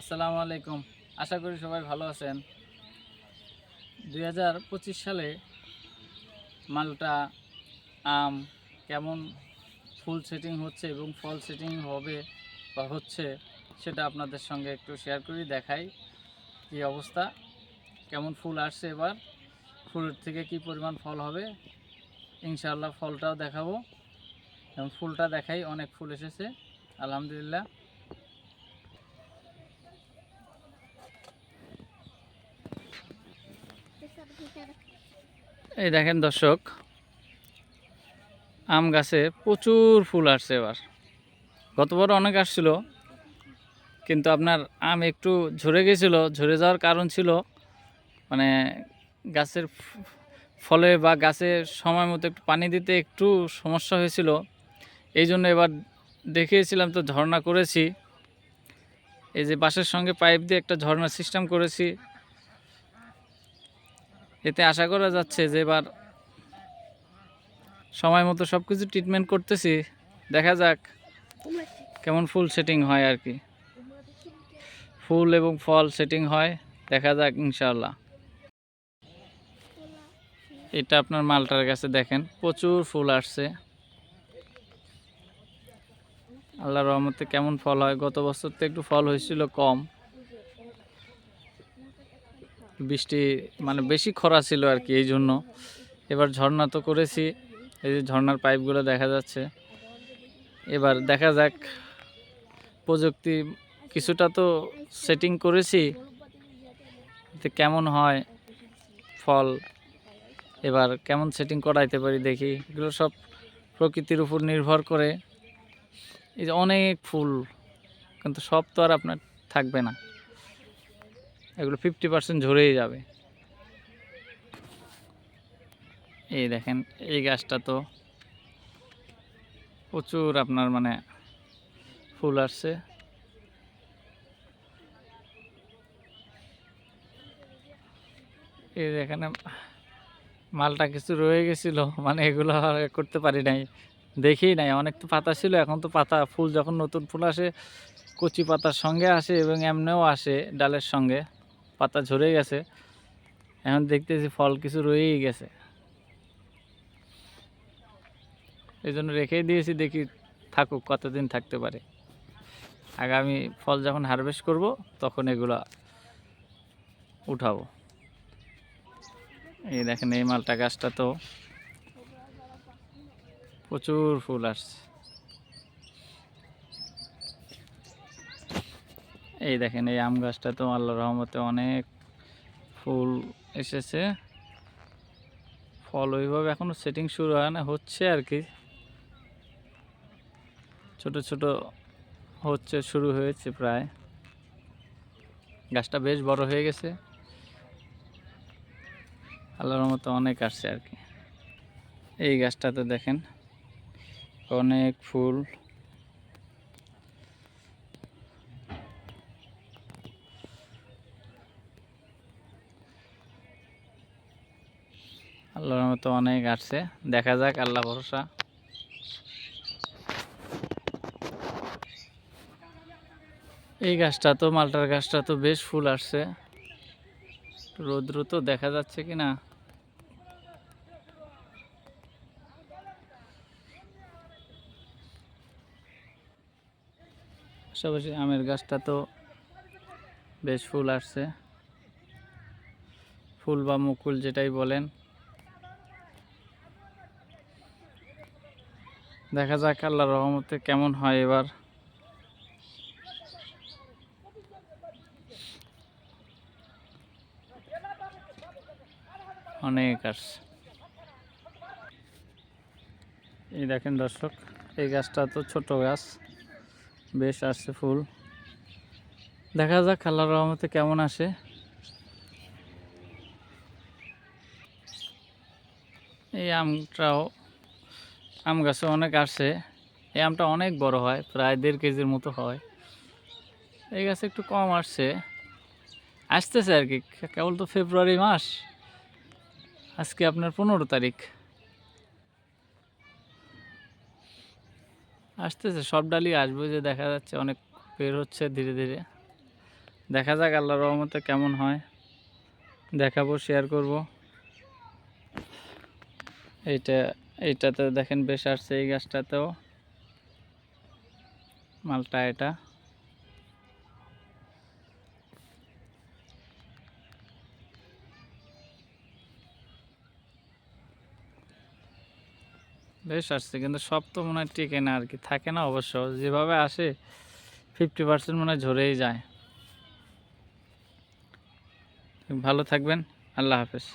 আসসালামু আলাইকুম। আশা করি সবাই ভালো আছেন। দুই হাজার পঁচিশ সালে মালটা, আম কেমন ফুল সেটিং হচ্ছে এবং ফল সেটিং হবে বা হচ্ছে সেটা আপনাদের সঙ্গে একটু শেয়ার করি, দেখাই কী অবস্থা, কেমন ফুল আসছে এবার, ফুলের থেকে কি পরিমাণ ফল হবে, ইনশাআল্লাহ ফলটাও দেখাবো। এবং ফুলটা দেখাই, অনেক ফুল এসেছে, আলহামদুলিল্লাহ। এই দেখেন দর্শক, আম গাছে প্রচুর ফুল আসছে এবার। গতবার অনেক আসছিল, কিন্তু আপনার আম একটু ঝরে গেছিল, ঝরে যাওয়ার কারণ ছিল মানে গাছের ফলে বা গাছের সময় মতো একটু পানি দিতে একটু সমস্যা হয়েছিল। এই জন্য এবার দেখিয়েছিলাম তো ঝর্ণা করেছি। এই যে বাসের সঙ্গে পাইপ দিয়ে একটা ঝর্ণার সিস্টেম করেছি। এতে আশা করা যাচ্ছে যে এবার সময় মতো সব কিছু ট্রিটমেন্ট করতেছি। দেখা যাক কেমন ফুল সেটিং হয় আর কি। ফুল এবং ফল সেটিং হয়, দেখা যাক ইনশাআল্লাহ। এটা আপনার মালটার কাছে দেখেন, প্রচুর ফুল আসছে। আল্লাহ রহমতে কেমন ফল হয়, গত বছর তো একটু ফল হয়েছিল কম। বৃষ্টি মানে বেশি খরা ছিল আর কি এই জন্য। এবার ঝর্ণা তো করেছি, এই যে ঝর্ণার পাইপগুলো দেখা যাচ্ছে। এবার দেখা যাক, প্রযুক্তি কিছুটা তো সেটিং করেছি কেমন হয় ফল। এবার কেমন সেটিং করাইতে পারি দেখি, এগুলো সব প্রকৃতির উপর নির্ভর করে। এই যে অনেক ফুল, কিন্তু সব তো আর আপনার থাকবে না। এগুলো ফিফটি পার্সেন্ট ঝরেই যাবে। এই দেখেন, এই গাছটা তো প্রচুর আপনার মানে ফুল আসছে। এই এখানে মালটা কিছু রয়ে গেছিল মানে এগুলো করতে পারি নাই। দেখি নাই, অনেক তো পাতা ছিল, এখন তো পাতা, ফুল যখন নতুন ফুল আসে, কচি পাতার সঙ্গে আসে এবং এমনিও আসে ডালের সঙ্গে। পাতা ঝরে গেছে। এখন দেখতেছি ফল কিছু রয়েই গেছে। এই জন্য রেখেই দিয়েছি, দেখি থাকুক, কতদিন থাকতে পারে। আগামী ফল যখন হারভেস্ট করব, তখন এগুলো উঠাবো। এই দেখেন, এই মালটা গাছটা তো প্রচুর ফুল আসছে। এই দেখেন, এই আম গাছটা তো আল্লাহ রহমতে অনেক ফুল এসেছে। ফল ওইভাবে এখনও সেটিং শুরু হয় না, হচ্ছে আর কি। ছোট ছোট হচ্ছে, শুরু হয়েছে প্রায়। গাছটা বেশ বড় হয়ে গেছে। আল্লাহর মতো অনেক আসছে আর কি। এই গাছটাতে দেখেন, অনেক ফুল। আল্লাহর মতো অনেক আসছে। দেখা যাক, আল্লাহ ভরসা। এই গাছটা তো, মালটার গাছটা তো বেশ ফুল আসছে। রৌদ্র তো দেখা যাচ্ছে কি না? পাশাপাশি আমের গাছটা তো বেশ ফুল আসছে। ফুল বা মুকুল যেটাই বলেন। দেখা যাক আল্লাহ রহমতে কেমন হয় এবার। অনেক আসছে। এই দেখেন দর্শক, এই গাছটা তো ছোট গাছ, বেশ আসছে ফুল। দেখা যাক আল্লাহ রহমতে কেমন আসে। এই আমটাও আম গাছে অনেক আসে। এই আমটা অনেক বড় হয়, প্রায় দেড় কেজির মতো হয়। এই গাছে একটু কম আসছে। আসতেছে আর কি কেবল তো ফেব্রুয়ারি মাস। আজকে আপনার পনেরো তারিখ। আসতেছে, সব ডালই আসবে যে দেখা যাচ্ছে, অনেক বের হচ্ছে ধীরে ধীরে। দেখা যাক আল্লাহ রহমতে কেমন হয়। দেখাবো শেয়ার করব। এইটা এইটাতে দেখেন বেশ আসছে এই গাছটাতেও। মালটা এটা। বেশ আসছে, কিন্তু সব তো মনে হয় টিকে না আর কি, থাকে না অবশ্য। যেভাবে আসে ফিফটি পার্সেন্ট মনে হয় ঝরেই যায়। ভালো থাকবেন, আল্লাহ হাফেজ।